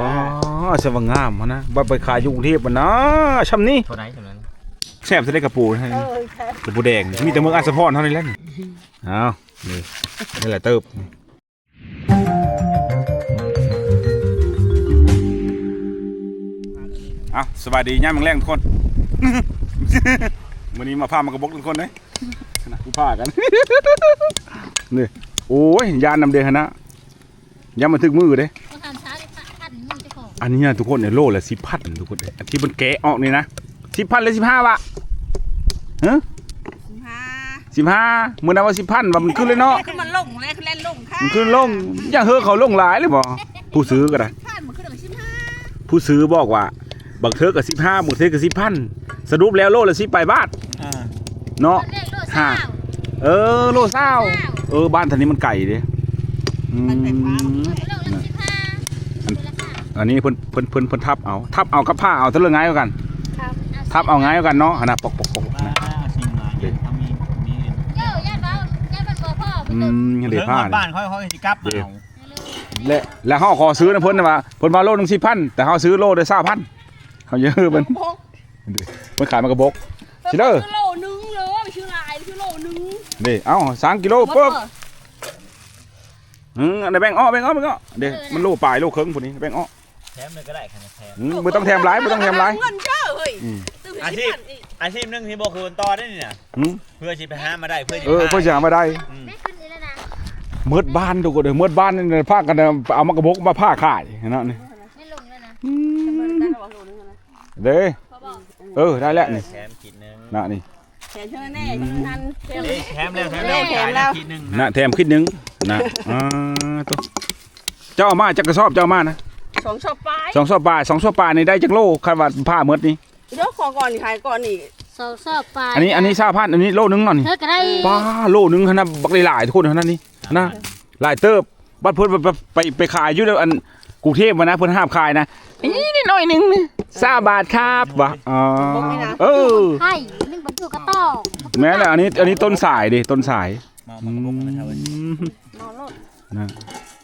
ว้าสว่างงามมานะบ่ไปขายอยู่กรุงเทพฯมันนะช่ำนี้เท่าไหร่เท่านั้นแซ่บจะได้กระปูนะเออแค่กระปูแดงมีแต่เมืองอาสะพรเท่านั้นแหละนี่เอานี่นี่แหละเติบเอาสบายดีย่ามเมืองแรงทุกคนวันนี้มาพามากระบอกทุกคนเลยนะกูพากันนี่โอ้ยยานนำเดฮะนะยามมาถึงมือเด้ อเจ้าของอันนี้นะทุกคนเนี่ยโลละสิบพันทุกคนเลยอันที่มันแกะออกนี่นะสิบพันหรือสิบห้าวะฮะมาสิบห้ามื่อนั้นว่าสิบพันว่ามันขึ้นเลยเนาะขึ้นมันลงเลยขึ้นเล่นลงค่ะมันขึ้นลงอย่าเฮอเขาลงหลายเลยบ่ผู้ซื้อก็ได้ผ่านมันขึ้นถึงสิบห้าผู้ซื้อบอกว่าบักเทอกับสิบห้าบักเทอกับสิบพันสรุปแล้วโลละสิบไปบาทอ่าเนาะตอนแรกโลเศร้าเออโลเศร้าเออบ้านทางนี้มันไก่เด้อืม โลละสิบห้าราคา อันนี้เพิ่นเพิ่นเพิ่นเพิ่นทับเอาทับเอากับผ้าเอาเท่าเรื่องง่ายกว่ากัน ครับทับเอาง่ายกว่ากันเนาะอันน่ะปกปกปกมานะชิมมาเย็นทำมีมีเจ้าญาติเราญาติมันบ่พ่ออืมันตึกมเดี๋ยวผ้าบ้านค่อยๆสิกลับมาเอาและแล้วเฮาขอซื้อนะเพิ่นน่ะว่าเพิ่นว่าโลหนึง4,000แต่เฮาซื้อโลได้20,000เขาเยอะเพิ่นพกเพิ่นขายมากระบอกสิเด้อโลนึงเลยไม่ชื่อลายชื่อโลนึงนี่เอ้า3กิโลปึ๊บอืมอันนี้แบ่งอ้อแบ่งอ้อแบ่งอ้อเด้มันโลปลายโลครึ่งพุ่นนี้แบ่งอ้อ แถมเลยก็ได้คะแนนแถมอืมบ่ต้องแถมหลายบ่ต้องแถมหลาย เงินเจ้าเฮ้ยอืม ตื่นอาชีพอาชีพหนึงที่บอกคืนต่อได้นี่น่ะอืมเพื่อสิไปหามาได้เพื่อสิเออเพิ่นสิหามาได้อืมไม่ขึ้นนี่แล้วนะเมิดบ้านทุกคนเด้อเมิดบ้านนี่พากันเอามากระบอกมาผ้าขายเนาะนี่ไม่ลงแล้วนะเด้เออได้แล้วนี่แถมขีดหนึงน่ะนี่แขนเชื่อแน่ทันเชื่อเอ้ยแถมแล้วแถมเอ้แล้วยแถมแล้ว ขีดหนึงน่ะแถมขึ้นหนึงน่ะอ่าตัวเจ้าเอามาจักกระสอบเจ้าเอามานะ สองชอบปลายสองซอบปลายสองซอบปลายนี่ได้จักโลคาดว่าผ้าเมิดนี่เดี๋ยวขอก่อนขายก่อนอีกสอบสอบไปอันนี้อันนี้ชาพันอันนี้โลนึงเนาะนี่เธอก็ได้ป้าโลนึงขนาดบักหลายๆทุกคนขนาดนี้นะหลายเติบบัดเพิ่นไปไปไปขายอยู่แล้วอันกรุงเทพมานะเพิ่นห้ามขายนะอีนี่หน่อยหนึงนี่20บาทครับว่ะอ๋อเออให้นึ่งบรรจุกระต่อกแม้แล้วอันนี้อันนี้ต้นสายดิต้นสายมาอืมากระบอกมาเท่าไหร่มนอนรถนะ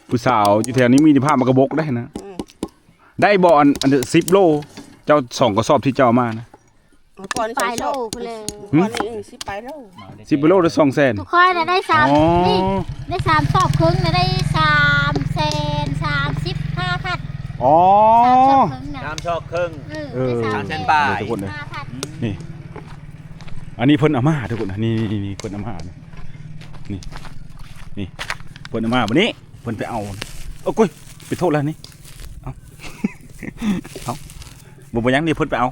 ผู้สาวอยู่แถวนี้มีผ้ามากระบอกได้นะอืม ได้บ่อันอันสิบโล เจ้าสองกระสอบที่เจ้าเอามานะ ก่อนไปสองโลชอบไปเลยก่อนนี่สิบไปแล้วมาได้สิบโลได้สองแสนทุกคนน่ะได้สามอ๋อนี่ได้สามสอบครึ่งนะได้สามแสนสามสิบห้าพันอ๋อ สามสอบครึ่งนะน้ำชอกครึ่ง เออ ได้สามสามแสเส้นนปลายทุกคนเลย ห้าพันอันนี้เพิ่นเอามาทุกคนนะนี่นี่นี่เพิ่นเอามานี่นี่นี่เพิ่นเอามาวันนี้เพิ่นไปเอาโอ้กุ้ยไปโทษแล้วนี่ เอาบ่บ่ยังนี่เพิ่นไปเอา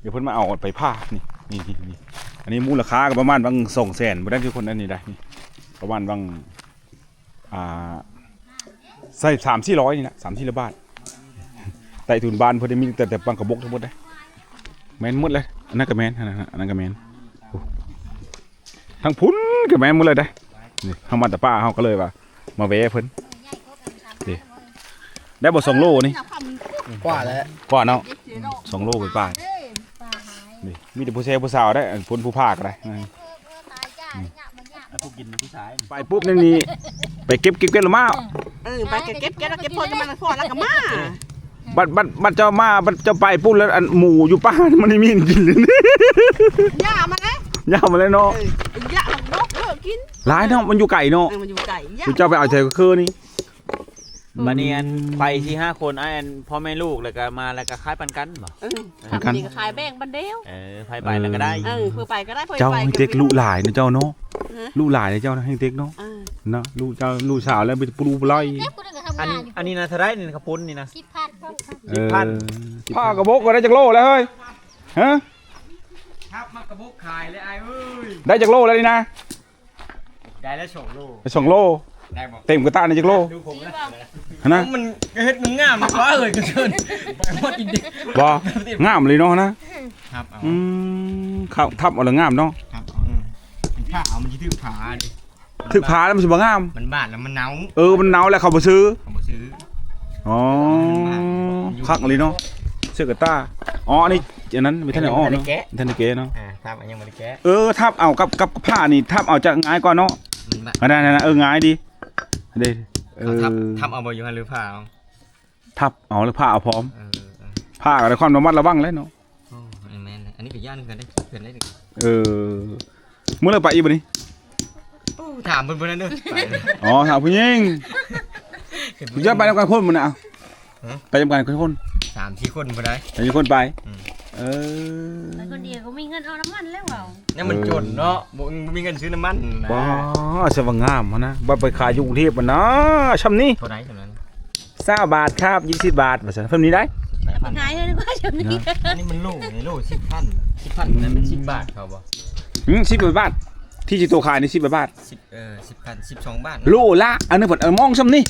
เดี๋ยวเพิ่นมาเอาไปผ้านี่นี่นี่อันนี้มูลค่าก็ประมาณบางสองแสนบ่ได้ทุกคนอันนี้ได้ประมาณบางอ่าใส่สามสี่ร้อยนี่นะสามสี่ร้อยบาทใต้ถุนบ้านเพิ่นได้มีแต่แต่ปังกระบอกทั้งหมดเลยแมนหมดเลยอันนั้นก็แมนอันนั้นก็แมนทั้งพุ้นก็แมนหมดเลยได้นี่เฮามาแต่ป้าเฮาก็เลยว่ามาแวะเพิ่น ได้บ่สองโลนี่กว่าแล้วกว่าเนาะสองโลไปป้าเอ้ยปลาหายนี่มีแต่ผู้ชายผู้สาวได้อันพ้นผู้ภาคอะไรเออเออตายจ้าเนี่ยมันเนี่ยแล้วผู้กินเป็นผู้ชายไปปุ๊บนี่นี่ไปเก็บเก็บเก็บละมาเออไปเก็บเก็บแล้วเก็บพอจะมันพอแล้วก็มาบัดบัดบัดเจ้ามาบัดเจ้าไปปุ๊บแล้วอันหมูอยู่ป้ามันไม่มีกินเลยนี่ย่ามาเลยยาวมาเลยเนาะเออย่าหลงนกเลิกกินหลายเนาะมันอยู่ไก่เนาะเออมันอยู่ไก่ย่าอยู่เจ้าไปเอาใจก็คือนี่ บัดนี้อันไปที่ห้าคนไอ้อันพ่อแม่ลูกแล้วก็มาแล้วก็คล้ายปันกันบ่เออทำดีก็ขายแบ่งบันเดียวเออไปไปแล้วก็ได้เออเพื่อไปก็ได้เพื่อเจ้าไปให้เต็กลูกหลายนะเจ้าเนาะฮะลูกหลายนะเจ้านะให้เต็กเนาะเออเนาะลูกเจ้าลูกสาวแล้วไปปลูกปลอยเด็กคนนึงก็ทำอันงานอยู่อันนี้นะเท่าไรนี่นะกระปุ้นนี่นะสิบพันเออผ้ากระบอกก็ได้จากโลแล้วเฮ้ยฮะครับมากระบุกขายเลยไอ้เอ้ยได้จากโลแล้วนี่นะได้แล้วสองโลไปสองโล ได้บ่เต็มกระตาในจากโลดูผมนะนะมันเฮ็ดมึงงามกว่าเอ้ยกระเชิญไปหมดอีกดิบ่งามเลยเนาะนะครับเอาอืมครับทับเอาและงามเนาะครับเอามันผ้าเอามันจะถือผ้าดิถึกผาแล้วมันสิบ่งาม มันบาดแล้วมันเน่าเออมันหนาวแล้วเขาบ่ซื้อเอามาซื้ออ๋อคักเลยเนาะเสื้อกระตาอ๋ออันนี้อันนั้นไม่ทันได้อ้อเนาะไม่ทันได้เก๋เนาะอ่าครับอันยังไม่ได้แกะเออทับเอากับกับผ้านี่ทับเอาจะง่ายกว่าเนาะมันบาดอันนั้นอันนั้นเออง่ายดี เด้เอเขาอทับทำเอาบ่อยู่หันหรือเปล่าททับเอาแล้วผ้าเอาพร้อมเออเออผ้าก็ได้ความระมัดระวังแล้วเนาะโอ้อันแม่นเลยอันนี้ก็ย่านกันได้เกินได้หนึ่งเออเมื่อไรไปอีกบ่นี้โอ้ถามเพิ่นๆนั่นเด้อไปเลยอ๋อถามผู้หญิงผู้หญิงไปทำการพ่นมันนะเอาฮะ ไปทำการพ่นสามสี่คนบ่ได้แต่มีคนไปอืม เออไปคนเดียวก็มีเงินเอาน้ำมันแล้วเปล่าเนี่ยมันจนเนาะบ่มีเงินซื้อน้ำมันนะว้าสว่างงามมานะบ่ไปขายอยู่กรุงเทพมันนะช่ำนี้เท่าไหร่เท่านั้นสาบาทครับยี่สิบบาทมาสั่นเพิ่มนี้ได้แปดพันขายเลยดีกว่าจะมีอันนี้มันโลนี่โลสิบพันสิบพันนั้นมันสิบบาทเขาบ่ อืมสิบบาท ที่จิโตขายนี่สิบบาท สิบเออสิบพันสิบสองบาทโลละ อันนี้ผลเออมองช่ำนี้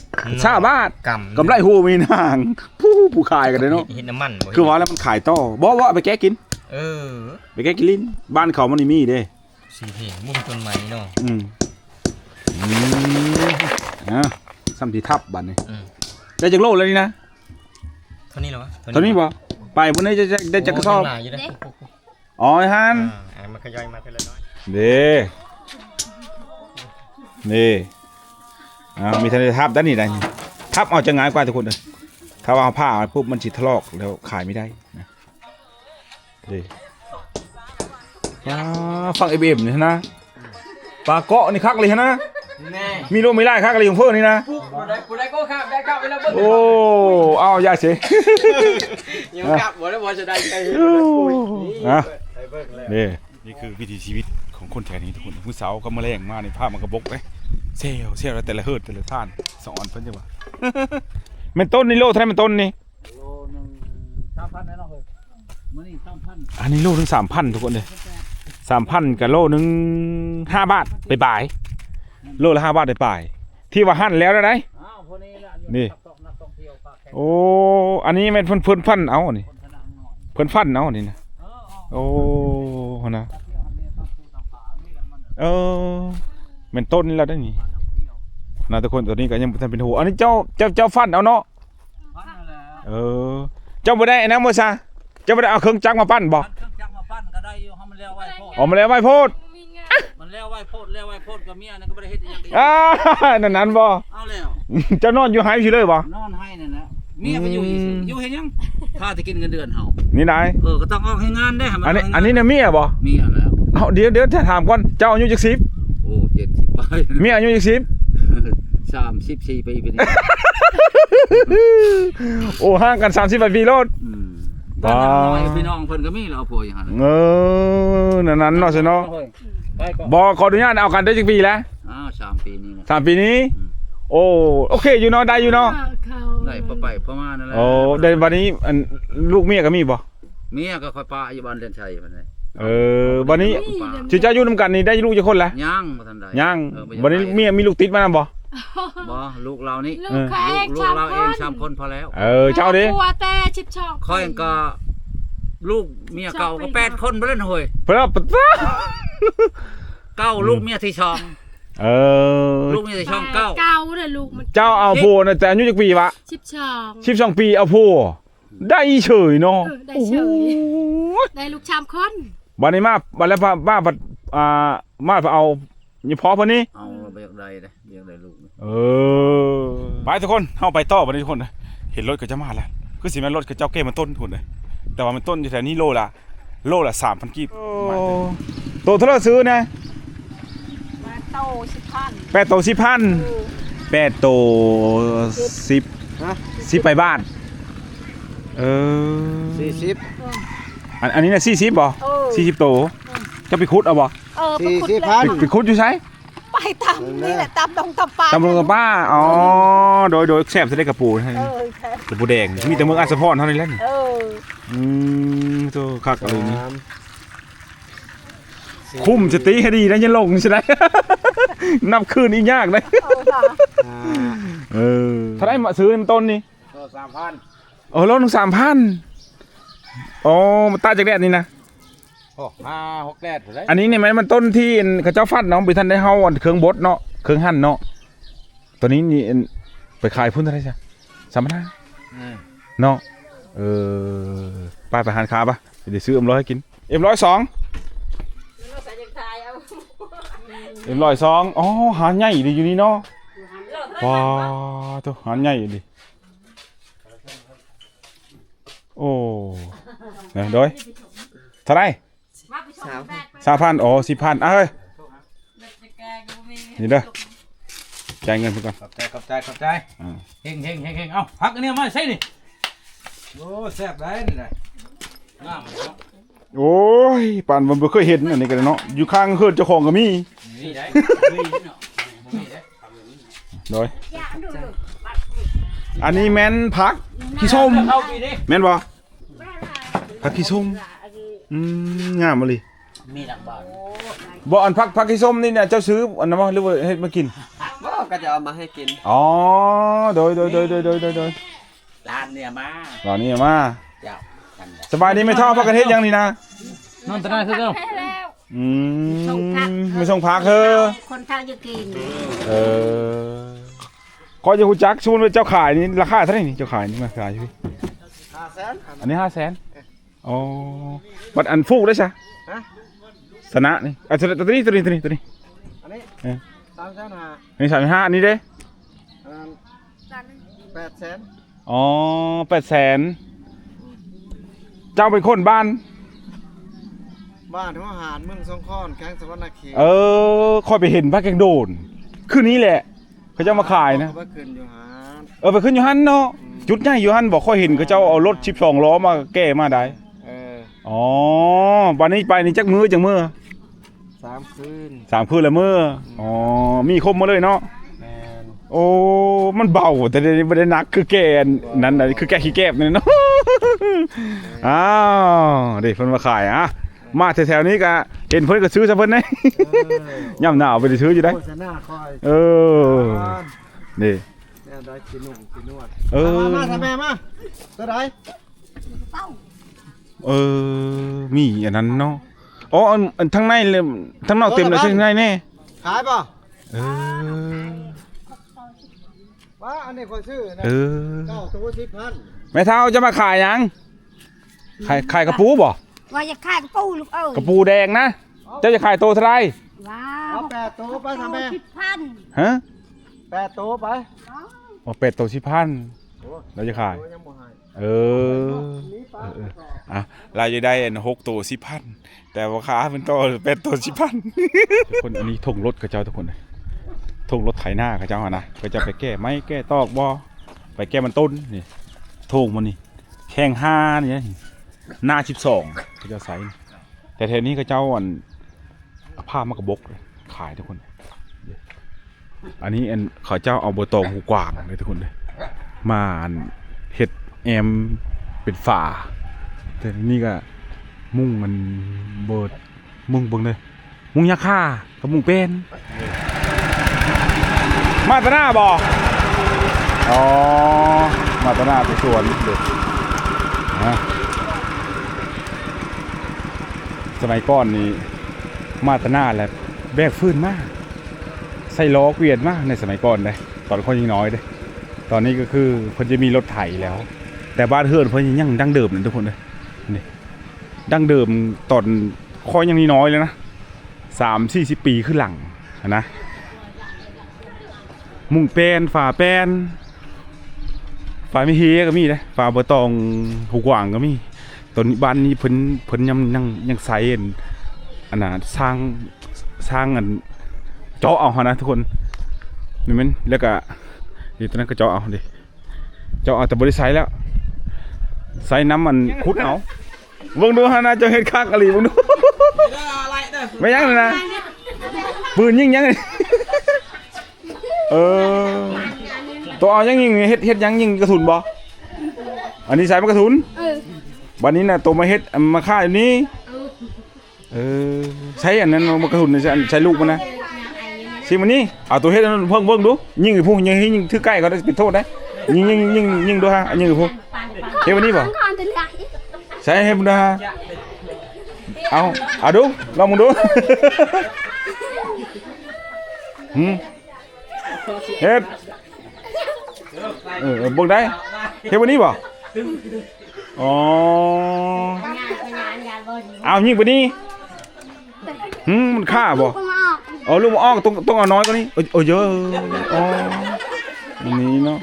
สาบาทกำกำไรหูมีนาง ผู้ผู้ขายกันเลยเนาะเห็นน้ำมันบ่คือว่าแล้วมันขายต่อบ่ว่าเอาไปแก้กิน เออ ไปแก้กินลิ้นบ้านเขามันนี่มีเด้สีเพลงมุมต้นไม้เนาะอืมอืมอะซ้ำที่ทับบัดนี้อืมได้จากโลแล้วนี่นะเท่านี้เหรอวะตอนนี้บ่ไปบนนี้จะจะได้จากกระสอบโยังหลายอยู่เด้ออ๋อไอ้ฮันอ่าอ่ามันขยายมาเท่าละน้อยเด้ นี่อ่ามีทะเลทับด้านนี้ได้นี่ทับเอาจะง่ายกว่าทุกคนเลยถ้าว่าเอาผ้าเอาปุ๊บมันจิทะลอกแล้วขายไม่ได้นะเด้อ่าฟังเอเบมนี่นะปลาเกาะนี่คักเลยนะแน่มีโลไม่ไล่คักอะไรของเพื่อนนี่นะปุ๊บบ่ได้บ่ได้ก็ข้ามได้ข้ามไปแล้วเบิ่งโอ้เอาอย่าเสียยังกลับบ่ได้บ่จะได้ไปอะไปเบิ่งแล้วนี่นี่คือวิถีชีวิตของ คนแถวนี้ทุกคนมื้อเสาร์ก็มาแรงมาในภาพมันกระบกเลยเซลเซลแล้วแต่ละเฮิดแต่ละท่านสอนเพิ่นจังว่ามันต้นนี่โลเท่าไหร่มันต้นนี่โลหนึ่งสามพันแน่นอนเลยมื้อนี้สามพันอันนี้โลถึงสามพันทุกคนเลยสามพันกับโลหนึ่งห้าบาทไปปลายๆโลละห้าบาทไปปลายๆที่ว่าหั่นแล้วนะไดอ้าวพวกนี้ละนี่นักท่องนักท่องเที่ยวฝากแขกโอ้อันนี้แม่นเพิ่นเพิ่นฟันเอานี่คนพนังหน่อยเพิ่นฟันเอานี่นะเออเอาโอ้หั่นนะ เออแม่นต้นนี่แล้วได้นี่ท่องเที่ยวนะทุกคนตัวนี้ก็ยังบ่ทันเป็นหัวอันนี้เจ้าเจ้าเจ้าฟันเอาเนาะพันนั่นแหละเออ เจ้าบ่ได้อันนะโมซาเจ้าบ่ได้เอาเครื่องจักรมาปั้นบ่พันเครื่องจักรมาปั้นก็ได้อยู่ให้มันแล้วไว้โพดออกมาแล้วไว้โพดมันแล้วไว้โพดแล้วไว้โพดกับเมียนั่นก็ไม่ได้เฮ็ดอย่างเดียวอ่านั่นนั้นบ่ เอาแล้ว เจ้านอนอยู่หายอยู่เลยบ่ นอนให้นั่นนะเมียไปอยู่อีกอืม อยู่เฮ็ดหยังถ้าจะกินเงินเดือนเฮานี่นายเออก็ต้องออกให้งานได้ให้มัอันนี้กให้งาอันนี้น่ะเมียบ่ เมียแล้ว เอาเดี๋ยวเดี๋ยวจะถามก่อนเจ้าอายุจักสิบโอ้เจ็ดสิบไปเมียอายุจักสิบสามสิบสี่ปีเป็นโอ้ห่างกัน30ปีโลดอืมว้าบ้านน้อยพี่น้องเพิ่นก็มีแล้วเอาผัวอย่างนั้นเออนั่นนั้นเนาะซิเนาะไปก่อนบ่ขออนุญาตเอากันได้จักปีแล้วอ้าวสามปีนี่นะสามปีนี้อืมโอ้โอเคอยู่เนาะได้อยู่เนาะได้ประไปประมาณนั่นแหละโอ้ได้บัดนี้อันลูกเมียก็มีบ่เมียก็ค่อยป้าอยู่บ้านเรือนชัยมันเลย เออบัดนี้ป้าสิเจ้าอยู่นํกันนี่ได้ลูกจักคนแล้วย่างบ่ทันใดยังเออบัดนี้เมียมีลูกติดมานำบ่บ่ลูกเรานี่ลูกเขาเองลูกสามเราคเองนสามคนพอแล้ว เออเจ้าดิครัวแต่ชิบชอบค่อยก็ ลูกเมียเก่าก็แปดคนบ่เล่นห่วยเพิ่นเอาปะเก้าลูกเมียที่สองเออลูกเมียที่สองเก้าเก้าเลยลูกมันเจ้าเอาโพน่ะแต่อายุจักปีวะชิบชอง12ปีเอาโพได้เฉยเนาะเออได้เฉยโอ้ยได้ลูกชามคน บัดนี้มาบัดแล้วมาบัดอ่ามาเอานี่พอเพิ่นนี่เอาไปจากใดเด้ไปจากใดลูกนี่เออไปทุกคนเข้าไปต่อไปทุกคนนะเห็นรถก็จะมาแล้วคือสิแม่นรถก็เจ้าเก้มันต้นทุนเลยแต่ว่ามันต้นอยู่แถวนี้โลละโลละสามพันกีบโตเท่าไหรซื้อนะมาโตสิบพันแปดโตสิบพันแปดโตสิบสิบไปบ้าน เออสี่สิบ อันอันนี้นะสี่สิบบ่เออ สี่สิบโตจะไปคุดเอาบ่เออไปขุดเลยไปไปคุดอยู่ใช่ไปตามนี่แหละตามดงตามป่าตำรวจกับป้าอ๋อโดยโดยแซ่บจะได้กระปูให้เออแค่กระปูแดงมีแต่เมืองอัศพรเท่านั้นแหละนี่เอออืมโตคักอะไรนี่คุ้มจะตีให้ดีนะอยันลงใช่ไหม นับคืนอีกยากเลยเออค่ะเออถ้าได้มาซื้อมันต้นนี่สามพันโอ้โลหนึ่งสามพัน อ๋อมันตายจากแดดนี่นะโอ้ห้าหกแดดเลยอันนี้เนี่ยมันมันต้นที่เขาเจ้าฟัดเนาะไปทันได้เฮาอันเครื่องบดเนาะเครื่องหั่นเนาะตัวนี้นี่อันไปขายพุ่นเท่าไหรจ้ะสามพันห้าเนาะเออไปไปหานค้าปะเดี๋ยวซื้อเอ็มร้อยให้กินเอ็มร้อยสองเราใส่ยังทายเอาเอ็มร้อยสองอ๋อหาใหญ่ดีอยู่นี่เนาะว้าตัวหันใหญ่ดิ โอ้นะโดยเท่าไหรสามสามพันอ๋อสิบพันอะเฮ้ย นี่เด้อ จ่ายเงินเพิ่นก่อน ขอบใจขอบใจขอบใจอ่า เฮงเฮงเฮงเฮงเอ้าพักอันนี้มาใช่นี่โอ้แซ่บได้นี่ได้งามเลยเนาะโอ้ยป่านมันบ่เคยเห็นอันนี้กันเนาะ อยู่ข้างเฮือนเจ้าของก็มีนี่ได้เนาะนี่ได้โดย อันนี้แม่นผักขี้ส้ม เข้าปีนี้แม่นบ่ ผักขี้ส้มอืมงามมาเลยมีดังบาทบ่อันผักผักขี้ส้มนี่เนี่ยเจ้าซื้ออันนั้นบ่หรือว่าเฮ็ดมากินก็จะเอามาให้กินอ๋อโดยโดยโดยโดยโดยโดยโดยร้านเนี่ยมาเหล่านี้มาเจ้ากันได้สบายดีไหม่ท่อพักกันเฮ็ดยังนี่นะนอนตะนาคือเก่าอืมไม่ส่งพักเธอคนข้างจะกินเออขอจะฮู้จักชูนว่าเจ้าขายนี่ราคาเท่าไหร่นี่เจ้าขายนี่มาขายอยู่พี่ห้าแสน อันนี้500,000อ๋อบัดอันฟูกได้ซะฮะสนะนี่อะตัวตัวนี้ตัวนี้ตัวนี้ตัวนี้อันนี้เอ๊ะสามแสนห้าอันนี้35อันนี้เด้อันนั้นแปดแสนอ๋อ800,000เจ้าเป็นคนบ้าน บ้านหัวหารเมืองสงขลาแข้งสวรรณเขตเออคอยไปเห็นพระแกงโดน คืนนี้แหละ เขาจะมาขายนะเขไปขึ้นอยู่หารเออไปขึ้นอยู่หันเนาะจุดใหญ่อยู่หันบอกค่อยเห็นเขาเจ้าเอารถชิบสองล้อมาแก้มาได้เอออ๋อวันนี้ไปนี่จักมือจักมือสามคืนสามคืนละมืออ๋อมีคมมาเลยเนาะแมนโอ้มันเบาแต่ไม่ได้หนักคือแกนนั้นน่ะคือแกขี้แก็บนี่เนาะอ้าวเด็กเพิ่นมาขายอะมาแถวๆนี้ก็เห็นเพิ่นก็ซื้อซะเพิ่นได้ย่ำหนาวไปได้ซื้ออยู่ได้โฆษณาคอยเออนี่เนี่ยได้กินนุ่มกินนวดเออมามาทำแม่มาตัวไหน เออ มีอันนั้นเนาะอ๋ออันอันทั้งในเลยทั้งนอกเต็มเลยทั้งในแน่ขายป่ะเออว่าอันนี้คอยซื้อนะเออเก้าตัวสิบพันแม่เท้าจะมาขายยังขายขายกระปูบ่ว่าจะฆ่ากระปูลูกเอ้ยกระปูแดงนะเจ้าจะขายโตเท่าไหรว้าเอาวแปดตัวไปทำแม่สิบพันฮะแปดตัวไปอ๋อเป็ดโตชิพันเราจะขายโอ้ยังบ่ให้ เออเอออะเราจะได้อันหกตัวสิพันแต่ว่าขาเป็นตัวเป็ดตัวสิพันทุกคนอันนี้ทงรถกับเจ้าทุกคนเลยทงรถไถหน้ากับเจ้าอะนะก็จะไปแก้ไม้แก้ตอกบ่ไปแก้มันต้นนี่ทงมันนี่แข้งห้านี่นะหน้าสิบสองก็จะใส่แต่แถวนี้ก็เจ้าอันผ้ามากระบกเลยขายทุกคน อันนี้อันขาเจ้าเอาเบอร์ตองหูกว่างเลยทุกคนเลยมาอัน แอมเป็นฝาแต่นี่ก็มุ่งมันเบิดมุ่งเบิ่งเลย มุ่งยาค่ากับมุ่งเป็น มาตนาบ่อ๋อ มาตนาไปสวนเด็กนะสมัยก่อนนี่มาตนาแหละแบกฟื้นมาก ใส่ล้อเกวียนมากในสมัยก่อนเลยตอนคนยังน้อยเลยตอนนี้ก็คือเพิ่นจะมีรถไถแล้ว แต่บ้านเฮือนเพิ่นยังดั้งเดิมเลยทุกคนเลยนี่ดั้งเดิมตอนค่อยยังน้อยเลยนะสามสี่สิบปีขึ้นหลังนะมุงแปนฝาแปนฝาไม่เฮก็มีเลยฝาเบอร์ตองหูกว่างก็มีตอนนี้บ้านนี้เพิ่นเพิ่นยังยังยังใส่อันอันน่ะสร้างสร้างอันเจาะเอาหานะทุกคนนี่มันแล้วก็นี่ตัวนั้นก็เจาะเอาดิเจาะเอาแต่บริษัทแล้ว ใส่น้ำมันคุดเอาเบิ่งดูฮะนะเจ้าเฮ็ดคักอะไรเบิ่งดูไม่ยังเลยนะปืนยิงยังเลยเออตัวเอายังยิงเฮ็ดเฮ็ดยังยิงกระสุนบ่อันนี้ใส่มันกระสุนวันนี้น่ะตัวมาเฮ็ดมาฆ่าอยู่นี่เออใช้อันนั้นมากระสุนใช้ใช้ลูกมันนะสิมันนี่เอาตัวเฮ็ดนั่นเพิ่งเบิ่งดูยิงไอ้พวกยิงให้ยิงถือใกล้เขาได้เป็นโทษได้ยิงยิงยิงยิงดูฮะยิงไอ้พวก เฮ็ดวันนี้บ่ใช่ให้มึงดูฮะเอาเอาดูลองมึงดูหืมเฮ็ดเออเออเบิ่งได้เฮ็ดวันนี้บ่อ๋อเอายิงไปนี่หืมมันฆ่าบ่เอาลูกมาออกต้องต้องเอาน้อยกว่านี้เอ้ยเอ้ยเยอะอ๋ออันนี้เนาะ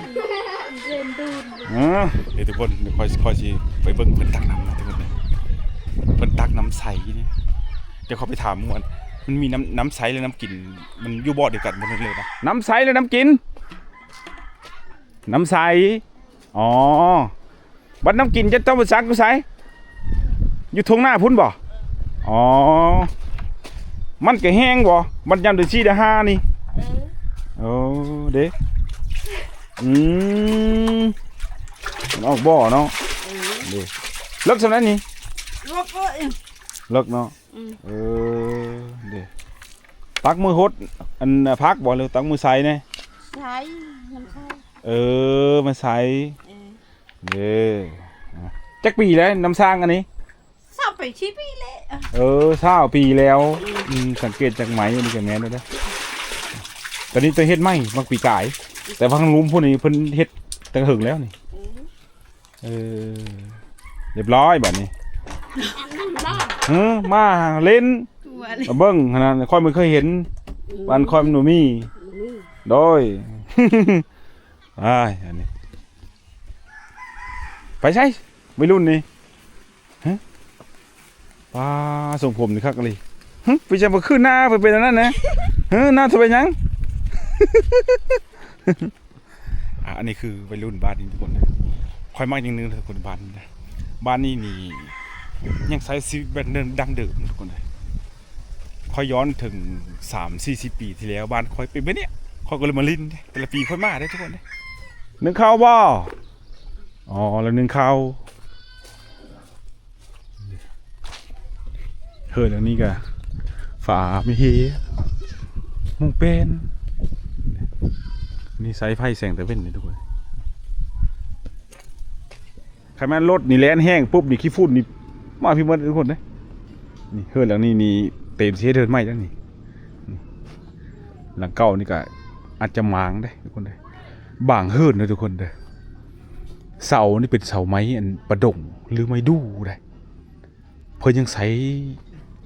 อ๋อเดี๋ยวทุกคนเดี๋ยวคอยคอยสิไปเบิ่งเพิ่นตักน้ำนะทุกคนเลยเพิ่นตักน้ำใสนี่เดี๋ยวเขาไปถามม่วนมันมีน้ำน้ำใสหรือน้ำกิน มันอยู่บ่อเดียวกันหมดเลยนะน้ำใสหรือน้ำกิน น้ำใส อ๋อ บัดน้ำกินจะต้องไปซักกูใสอยู่ทงหน้าพุ่นบ่ อ๋อ มันก็แห้งบ่ มันยำเดือดชีเดือดห้านี่โอ้เด้อืม มันออกบ่อเนาะเด้เลิกสำนั้นนี่ลูกเอ้ยเลิกเนาะเออเด้ตักมือหดอันน่ะพักบ่หรือตักมือใส่เนี่ยใช่มันใช่เออมาใส่เด้อจักปีแล้วน้ำสร้างอันนี้สอบไปชีปีเลยเออเศร้าปีแล้วสังเกตจากไหมอันนี้ก็แม่นแล้วนะตอนนี้ตัวเฮ็ดไหมบางปีกาย แต่พังลุมพวกนี้เพิ่นเฮ็ดตั้งหึงแล้วนี่ เออเรียบร้อยแบบนี้เออมาเล่นมาเบิ้งขนาดค่อยไม่เคยเห็นบ้านค่อยมันหนูมีโดยอ้ายอันนี้ไปใช่ไม่รุ่นนี่ฮะป้าส่งผมนี่คักเลยฮึไปจะมาขึ้นหน้าไปเป็นอันนั้นนะเฮ้หน้าจะเป็นหยังอะอันนี้คือวัยรุ่นบ้านนี้ทุกคนนะ ค่อยมากอย่างหนึงนะทุกคนบ้านนี้นะบ้านนี้นี่ยังใช้ชีวิตแบบเดิมดังเดิมทุกคนเลยค่อยย้อนถึงสามสี่สิบปีที่แล้วบ้านค่อยเป็นแบบเนี้ยค่อยก็เลยมาลิ้นแต่ละปีค่อยมาได้ทุกคนเลยนึ่งข้าวบ่อ๋อแล้วนึ่งข้าวเฮ้ยแล้วนี่ก็ฝาไม่เฮมุงเป็นนี่ไซส์ไฟแสงตะเว้นนี่ทุกคน ใครแม่นรถนี่แล่นแห้งปุ๊บนี่ขี้ฝุ่นนี่มาพี่เมื่อทุกคนเด้นี่เฮือนหลังนี้นี่เต็มเสียเดินไหมแล้วนี่หลังเก่านี่ก็อาจจะหมางได้ทุกคนเด้บางเฮือนนะทุกคนเด้อเสานี่เป็นเสาไม้อันประดงหรือไม้ดูได้เพิ่นยังใส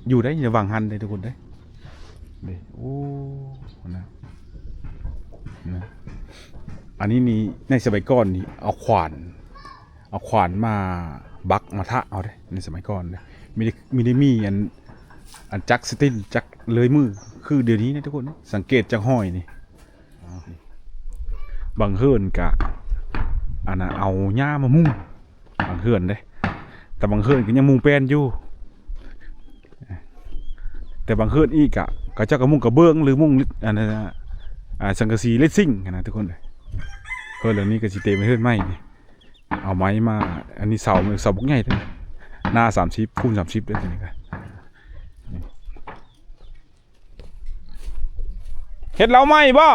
อยู่ได้ในวางหันได้ทุกคนเด้เด้โอ้นะนะอันนี้นี่ในสมัยก่อนนี่เอาขวาน เอาขวานมาบักมาทะเอาได้ในสมัยก่อนนะมีมีได้มีอันอันจักสตินจักเลยมือคือเดี๋ยวนี้นะทุกคนสังเกตจากห้อยนี่บางเฮือนกะอันน่ะเอาหญ้ามามุ่งบางเฮือนเด้แต่บางเฮือนก็ยังมุ่งแป้นอยู่ แต่บางเฮือนอีกอะก็เจ้าก็มุ่งกระเบื้องหรือมุ่งอันนั้นนะอาสังกะสีเลสซิ่งนะทุกคนเลยเพื่อนเหล่านี้ก็สิเตไปเฮือนไม้นี่ เอาไม้มา อันนี้เสาเสาบุกใหญ่เลยหน้าสามสิบคูณสามสิบด้วยทีนี้ก็นี่เฮ็ดเราไหมบ่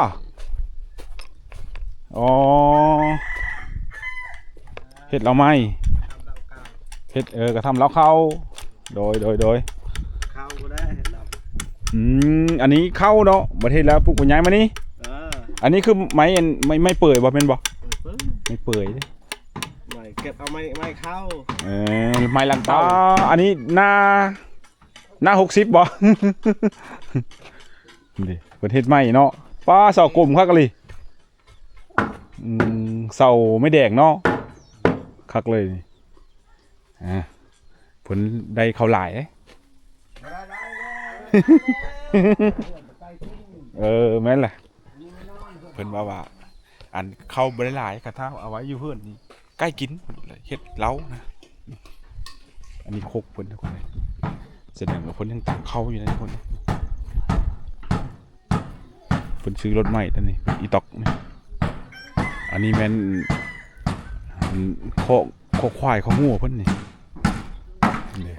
อ๋อเฮ็ดเราไหมเฮ็ดเออกระทำเราเข้า โดยโดยโดยเข้าก็ได้เห็นดับอืมอันนี้เข้าเนาะประเทศแล้วพวกปัญญายมานี่เอออันนี้คือไม้อันไม่ไม่เปื่อยบ่เป็นบ่เปิ้ลไม่เปื่อยเด้ไม่ เก็บเอาไม่ไม่เข้าเออไม้ลังเตาอันนี้หน้าหน้าหกสิบบ่ ดิประเทศใหม่เนาะป้าเสากลมคักเลยอืมเสาไม่แดงเนาะคักเลยนี่อ่าผลได้เขาหลายเด้เออแม่นแหละเพิ่นว่าว่า อันเข้าบ่ได้หลายกระทะเอาไว้อยู่เพื่อนนี่ ใกล้กินเฮ็ดเล้านะอันนี้โคกพิ่นทุกคนแสดงว่าพ่นยังตักเข้าอยู่นะทุกคนเพิ่นซื้อรถใหม่ตอนนี้อีต็อกนี่อันนี้แม่นโคกโคกควายเขางัวเพิ่นนี่นี่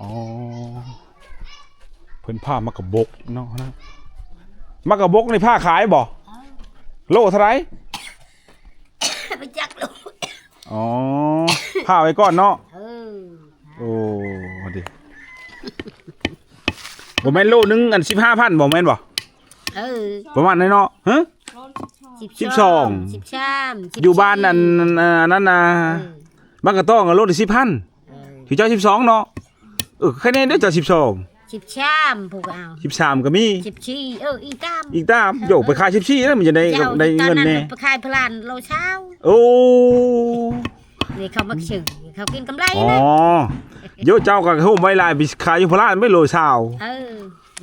อ๋อเพิ่นผ้ามากระบกเนาะนะมากระบกนี่ผ้าขายบ่โลเท่าไหร่ อ๋อผ้าไว้ก่อนเนาะเออโอ้ดีบ่แม่นโลนึงอันสิบห้าพันบ่แม่นบ่เออประมาณนั้นเนาะฮะสิบสิบสองสิบสามสิอยู่บ้านนั่นอันนั้นนะบ้านกระต้องอะโลละสิบพันเออที่เจ้าสิบสองเนาะเออแค่นี้เด้อเจ้าสิบสอง สสิบชามผูกเอาสิบสามก็มีสิบชีเอออีตามอีกตามโยกไปขายชิบชี่แล้วมันจะได้เจ้าได้ตอนเงินนั้นแน่ไปขายพลานโลเช้าโอ้นี่เขามักชื่อเขากินกำไรอ๋อนะโยเจ้ากับโฮมไว้ลายไปขายอยู่พลานไม่โลเช้าเออ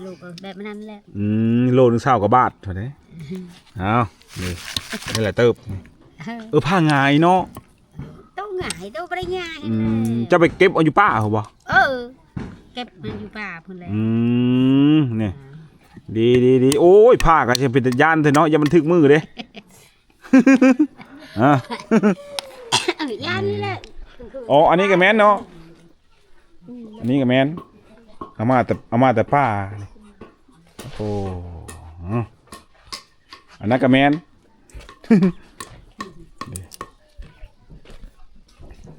ลูกเออแบบนั้นแหละอืมโลนึงเช้ากว่าบาทเท่านี้เอานี่นี่แหละเติบเออเออผ้าง่ายเนาะตู้ง่ายตู้ไม่ได้ง่ายอืมจะไปเก็บเอาอยู่ป้าเหรอบ่เออ เก็บมันอยู่ป่าพุ่นเลยอืมเนี่ยดีดีดีโอ้ยผ้าก็จะเป็นย่านเถอะเนาะอย่ามันถึกมือเด้ อะเออย่านนี่แหละอ๋ออันนี้ก็แม่นเนาะอันนี้ก็แม่นเอามาแต่เอามาแต่ป้าโอ้อืมอันนั้นก็แม่น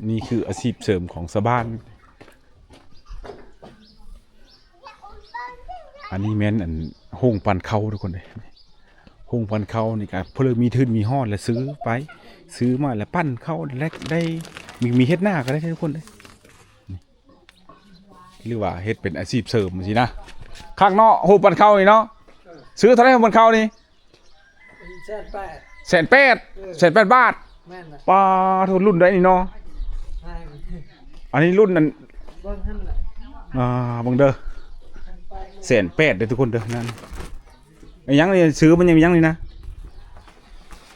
นี่คืออาชีพเสริมของชาวบ้าน อันนี้แม่นอันห้องปันเขาทุกคนเลยห้องปันเขานี่ก็เพลมีทื่นมีห้อนแล้วซื้อไป ซื้อมาแล้วปั้นเข้าและได้มีมีเฮ็ดหน้าก็ได้ทุกคนเลยนี่หรือว่าเฮ็ดเป็นอาชีพเสริมสินะข้างนอกห้องปันเขานี่เนาะซื้อเท่าไหร่ห้องปันเขานี่แซ่บแปดแสนแปดแสนแปดบาทแม่นนะป้าทุนรุ่นได้นี่เนาะใช่อันนี้รุ่นนั้นเบิ่งหั่นน่ะอ่าเบังเด้อ แสนแปดเด้ทุกคนเด้อนั่นไอ้ยังนี่ซื้อมันยังมียังนี่นะ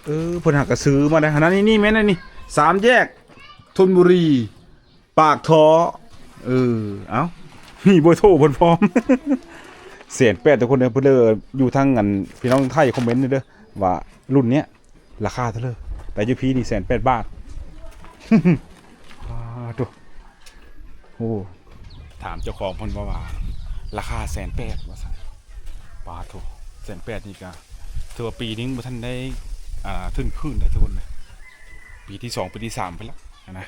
เออพนหักก็ซื้อมาได้ขนาดนี้นี่แม่นนี่สามแยกธนบุรี ปากท้อเออเอ้ามีเบอร์โทรเพิ่นพร้อมแสนแปดทุกคนเด้อเพิ่นเด้ออยู่ทางอันพี่น้องไทยคอมเมนต์เด้อว่ารุ่นเนี้ยราคาเท่าไหร่แต่ยูพีนี่แสนแปดบาทอ่าดูโอ้ถามเจ้าของพนว่าว่า ราคาแสนแปดว่าสั่นบาทโถแสนแปดนี่ก็ถือว่าปีนึงบ่ทันได้อ่าทึนขึ้นได้ทุกคนเลยปีที่สองปีที่สามไปแล้วนะ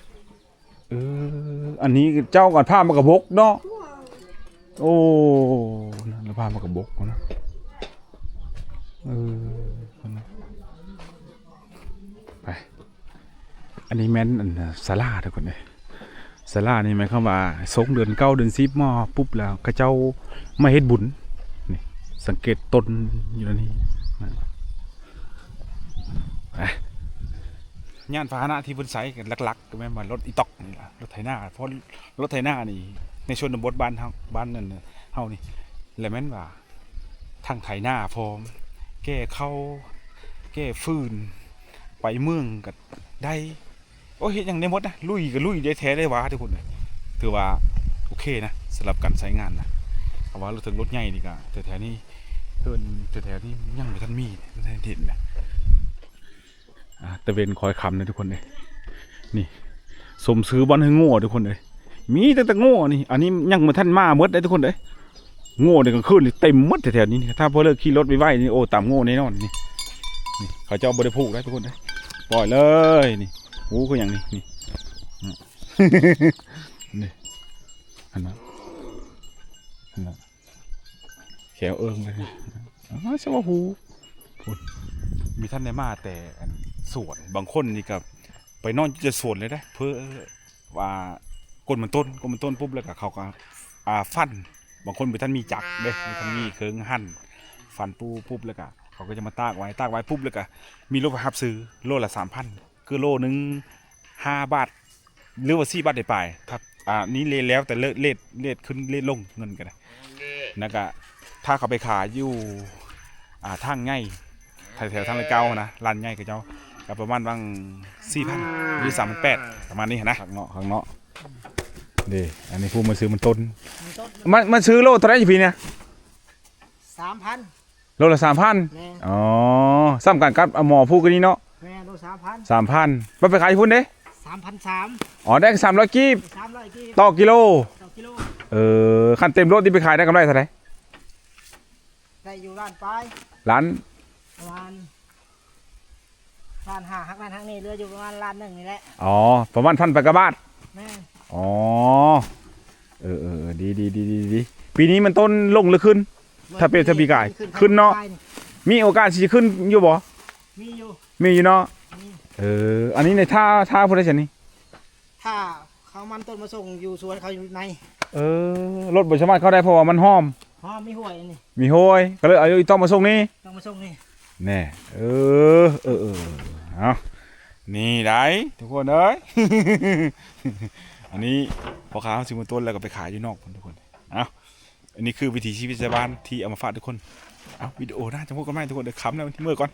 เอออันนี้เจ้าก่อนผ้ามากระบกเนาะโอ้นั่นแล้วผ้ามากระบกนะเออคนนะไปอันนี้แม่นอันน่ะศาลาทุกคนเลย ศาลานี่หมายความว่าสงเดือนเก้าเดือนสิบมอปุ๊บแล้วเขาเจ้ามาเฮ็ดบุญนี่สังเกตตนอยู่นี่นั่นไปย่านพาหนะที่เพิ่นใช้กันหลักๆก็แม่นว่ารถอีตอกนี่ล่ะรถไถนาเพราะรถไถนานี่ ในชนบทบ้านเฮาบ้านนั่นเฮานี่แล้วแม่นว่าทางไถนาพร้อม แก้เข้าแก้ฟืนไปเมืองก็ได้ โอ้ยเฮ็ดหยังได้หมดนะลุยก็ลุยได้แท้ได้หวาทุกคนเลยถือว่าโอเคนะสำหรับการใช้งานนะเพราะว่ารถถึงรถใหญ่นี่ก็แต่แถวนี้เพิ่นแต่แถวนี้ยังไม่ทันมีไม่ทันเห็นนะตะเวนคอยคำนะทุกคนเลยนี่สมซื้อบอลให้โง่ทุกคนเลยมีแต่แต่โง่นี่อันนี้ยังไม่ทันมาเมดได้ทุกคนเลยโง่ในกลางคืนนี่เต็มมดแถวนี้ถ้าพอเลิกขี่รถไปไหวนี่โอ้ต่ำโง่แน่นอนนี่นี่เขาเจ้าบริผูกได้ทุกคนเลยปล่อยเลยนี่ โอ้ก็อย่างนี้นี่นี่อันนั้นอันนั้นแขวเอิงเลยอ๋อใช่ว่าหูพูดมีท่านได้มาแต่สวนบางคนนี่กับไปนอนจะสวนเลยได้เพื่อว่ากลมันต้นกลมันต้นปุ๊บแล้วก็เขาก็อ่าฟัน บางคนไปท่านมีจักรเด้มีท่านมีเครื่องหั่นฟันปูปุ๊บแล้วก็เขาก็จะมาตากไว้ตากไว้ปุ๊บแล้วก็มีรถไปรับซื้อโลละสามพัน คือโลหนึ่งห้าบาท หรือว่าสี่บาทได้ไปครับอ่านี่เลทแล้วแต่เลทเลทเลทขึ้นเลทลงเงินกันนะนะก็ถ้าเขาไปขายอยู่อ่าทางง่ายแถวๆทางเลยเก้านะร้านง่ายกับเจ้าก็ประมาณบางสี่พันหรือสามพันแปดประมาณนี้นะข้างเนาะข้างเนาะเดีอันนี้ผู้มาซื้อมันต้น มันมันซื้อโลเท่าไหรอยู่พี่เนี่ยสามพันโลละสามพันแม่อ๋อซ้ำกันกับหมอผู้กันนี้เนาะ แม่ดูสามพันสามพันไปไปขายที่พุ่นเด้สามพันสามอ๋อได้สามร้อยกีบสามร้อยกี่ต่อกิโลต่อกิโลเออขั้นเต็มรถที่ไปขายได้กำไรเท่าไหร่ได้อยู่ร้านไปล้านประมาณล้านห้าหักล้านหักนี่เหลืออยู่ประมาณล้านหนึ่งนี่แหละอ๋อประมาณพันไปกระบาทแม่อ๋อเออเออเออดีดีดีดีดีปีนี้มันต้นลงหรือขึ้น ถ้าเป็นถ้าปีกายขึ้นเนาะมีโอกาสที่จะขึ้นอยู่บ่มีอยู่มีอยู่เนาะมี เออ อันนี้ในท่าท่าพุทธชนนี่ถ้าเขามันต้นมาส่งอยู่สวนเขาอยู่ในเออ รถบ่สามารถเข้าได้เพราะว่ามันห้อม หอมมีห่วยนี่มีโหยก็เลยเอาอีต้องมาส่งนี่ ต้องมาส่งนี่แน่เออเออเออเอานี่ได้ทุกคนเอ้ย อันนี้พอค้าเอาสิมาต้นแล้วก็ไปขายอยู่นอกพุ่นทุกคนเอาอันนี้คือวิถีชีวิตชาวบ้านที่เอามาฝากทุกคนเอาวิดีโอน่าจะพูดกันไหมทุกคนเดี๋ยวค้ำแล้วที่เมื่อก่อน